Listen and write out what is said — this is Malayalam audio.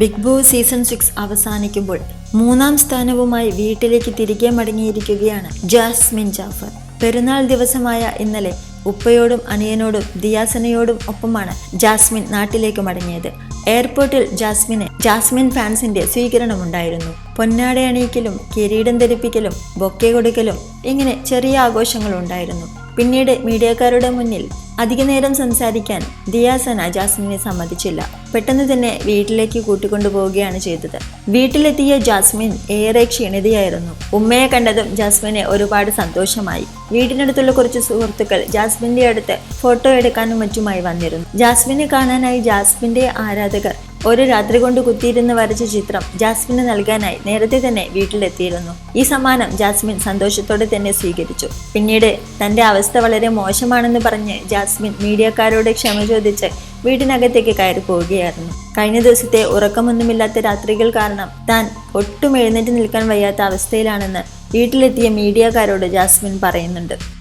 ബിഗ് ബോസ് സീസൺ സിക്സ് അവസാനിക്കുമ്പോൾ മൂന്നാം സ്ഥാനവുമായി വീട്ടിലേക്ക് തിരികെ മടങ്ങിയിരിക്കുകയാണ് ജാസ്മിൻ ജാഫർ. പെരുന്നാൾ ദിവസമായ ഇന്നലെ ഉപ്പയോടും അനിയനോടും ദിയാസനയോടും ഒപ്പമാണ് ജാസ്മിൻ നാട്ടിലേക്ക് മടങ്ങിയത്. എയർപോർട്ടിൽ ജാസ്മിന് ജാസ്മിൻ ഫാൻസിന്റെ സ്വീകരണമുണ്ടായിരുന്നു. പൊന്നാട അണിയിക്കലും കിരീടം ധരിപ്പിക്കലും ബൊക്കെ കൊടുക്കലും ഇങ്ങനെ ചെറിയ ആഘോഷങ്ങളുണ്ടായിരുന്നു. പിന്നീട് മീഡിയക്കാരുടെ മുന്നിൽ അധികനേരം സംസാരിക്കാൻ ദിയാസന ജാസ്മിനെ സമ്മതിച്ചില്ല. പെട്ടെന്ന് തന്നെ വീട്ടിലേക്ക് കൂട്ടിക്കൊണ്ടുപോവുകയാണ് ചെയ്തത്. വീട്ടിലെത്തിയ ജാസ്മിൻ ഏറെ ക്ഷീണിതയായിരുന്നു. ഉമ്മയെ കണ്ടതും ജാസ്മിന് ഒരുപാട് സന്തോഷമായി. വീടിനടുത്തുള്ള കുറച്ച് സുഹൃത്തുക്കൾ ജാസ്മിന്റെ അടുത്ത് ഫോട്ടോ എടുക്കാനും മറ്റുമായി വന്നിരുന്നു. ജാസ്മിനെ കാണാനായി ജാസ്മിന്റെ ആരാധകർ ഒരു രാത്രി കൊണ്ട് കുത്തിയിരുന്ന് വരച്ച ചിത്രം ജാസ്മിന് നൽകാനായി നേരത്തെ തന്നെ വീട്ടിലെത്തിയിരുന്നു. ഈ സമ്മാനം ജാസ്മിൻ സന്തോഷത്തോടെ തന്നെ സ്വീകരിച്ചു. പിന്നീട് തന്റെ അവസ്ഥ വളരെ മോശമാണെന്ന് പറഞ്ഞ് ജാസ്മിൻ മീഡിയക്കാരോട് ക്ഷമ ചോദിച്ച് വീടിനകത്തേക്ക് കയറി പോവുകയായിരുന്നു. കഴിഞ്ഞ ദിവസത്തെ ഉറക്കമൊന്നുമില്ലാത്ത രാത്രികൾ കാരണം താൻ ഒട്ടും എഴുന്നേറ്റ് നിൽക്കാൻ വയ്യാത്ത അവസ്ഥയിലാണെന്ന് വീട്ടിലെത്തിയ മീഡിയക്കാരോട് ജാസ്മിൻ പറയുന്നുണ്ട്.